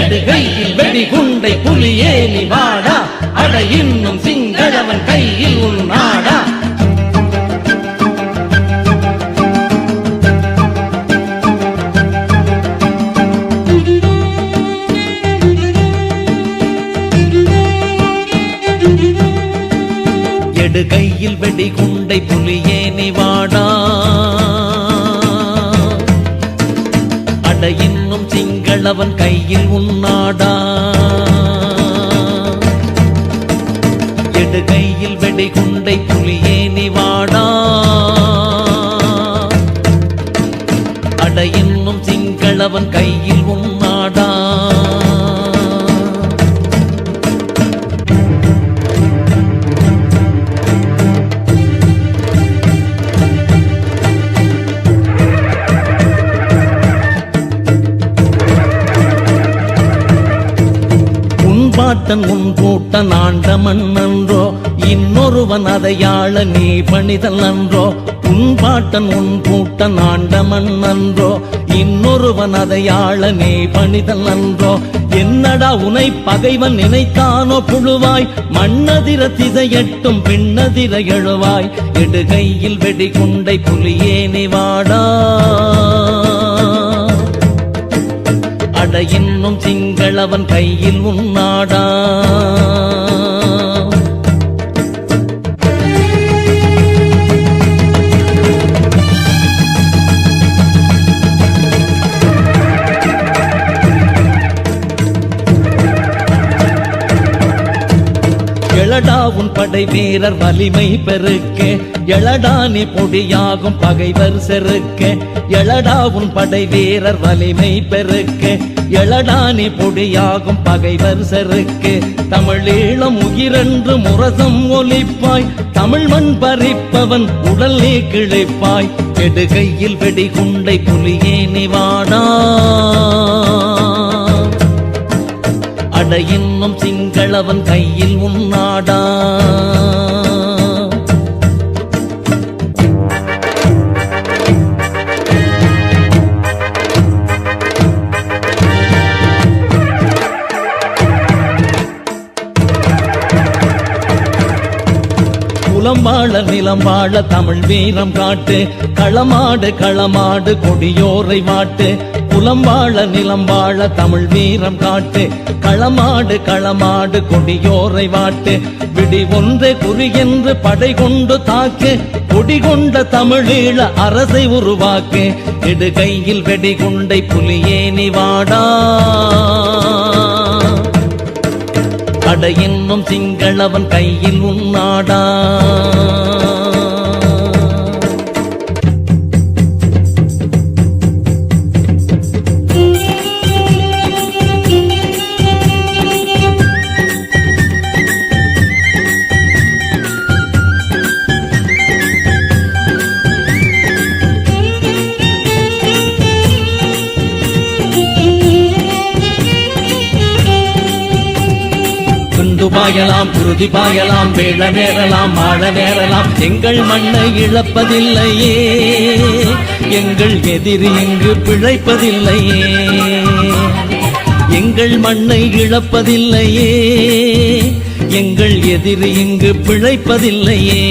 எடுகையில் வெடிகுண்டை புலியே நீ வாடா. அட இன்னும் சிங்களவன் கையில் உன் நாடா. எடுகையில் வெடிகுண்டை புலியே நீ வாடா. அடையின் இன்னும் சிங்களவன் கையில் உன்னாடா எடுகையில் வெடிகுண்டை புலியே உன்பாட்டன் உன் கூட்டன் ஆண்டமன் நன்றோ இன்னொருவன் அதையாள நீ பணிதல் நன்றோ உன்பாட்டன் உன் கூட்டன் ஆண்டமன் நன்றோ இன்னொருவன் அதையாள நீ பணிதல் நன்றோ என்னடா உனை பகைவன் நினைத்தானோ புழுவாய். மண்ணதிர திசையட்டும் பின்னதிர எழுவாய். எடுகையில் வெடிகுண்டை புலியே வாடா. அட இன்னும் சிங்க சிங்களவன் கையில் உன்னாடா எழடா உன் படை வீரர் வலிமை பெருக்க. எழடா நீ பொடியாகும் பகைவர் செருக்க. எழடா உன் படை வீரர் வலிமை பெருக்க. எழடானி பொடியாகும் பகைவர் செருக்கு தமிழீழம் உயிரென்று முரசம் ஒலிப்பாய். தமிழ் மண் பறிப்பவன் உடல் நீ கிழிப்பாய். கெடுகையில் வெடிகுண்டை புலியே நிவாடா அட இன்னும் சிங்களவன் கையில் உன்னாடா குலம் வாழ நிலம் வாழ தமிழ் வீரம் காட்டு. களமாடு களமாடு கொடியோரை வாட்டு. குலம் வாழ நிலம் வாழ தமிழ் வீரம் காட்டு. களமாடு களமாடு கொடியோரை வாட்டு. விடி ஒன்று குறி என்று படை கொண்டு தாக்கு. கொடி கொண்ட தமிழீழ அரசை உருவாக்கு. இடுகையில் வெடிகுண்டை புலியேனி வாடா. அட இன்னும் சிங்களவன் கையில் உன்னாடா பாயலாம் குருதி பாயலாம் வேள நேரலாம் ஆழ நேரலாம் எங்கள் மண்ணை இழப்பதில்லையே. எங்கள் எதிரி இங்கு பிழைப்பதில்லையே. எங்கள் மண்ணை இழப்பதில்லையே. எங்கள் எதிரி இங்கு பிழைப்பதில்லையே.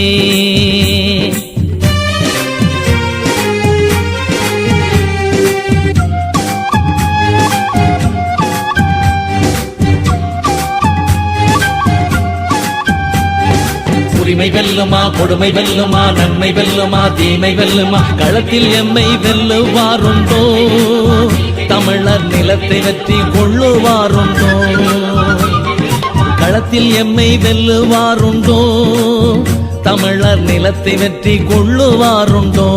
உரிமை வெல்லுமா கொடுமை வெல்லுமா நன்மை வெல்லுமா தீமை வெல்லுமா களத்தில் எம்மை வெல்லுவாருண்டோ? தமிழர் நிலத்தை வெற்றி கொள்ளுவாருண்டோ? களத்தில் எம்மை வெல்லுவாருண்டோ? தமிழர் நிலத்தை வெற்றி கொள்ளுவாருண்டோ?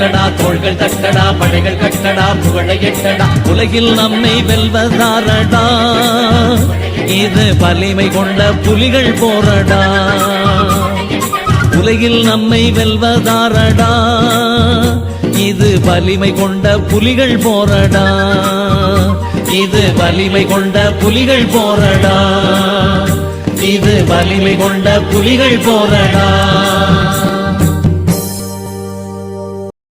கொட்டடா தோள்கள் தட்டடா படைகள் கட்டடா புகழை எட்டடா. உலகில் நம்மை வெல்வதாரடா. இது வலிமை கொண்ட புலிகள் போரடா உலகில் நம்மை வெல்வதாரடா. இது வலிமை கொண்ட புலிகள் போரடா இது வலிமை கொண்ட புலிகள் போரடா இது வலிமை கொண்ட புலிகள் போரடா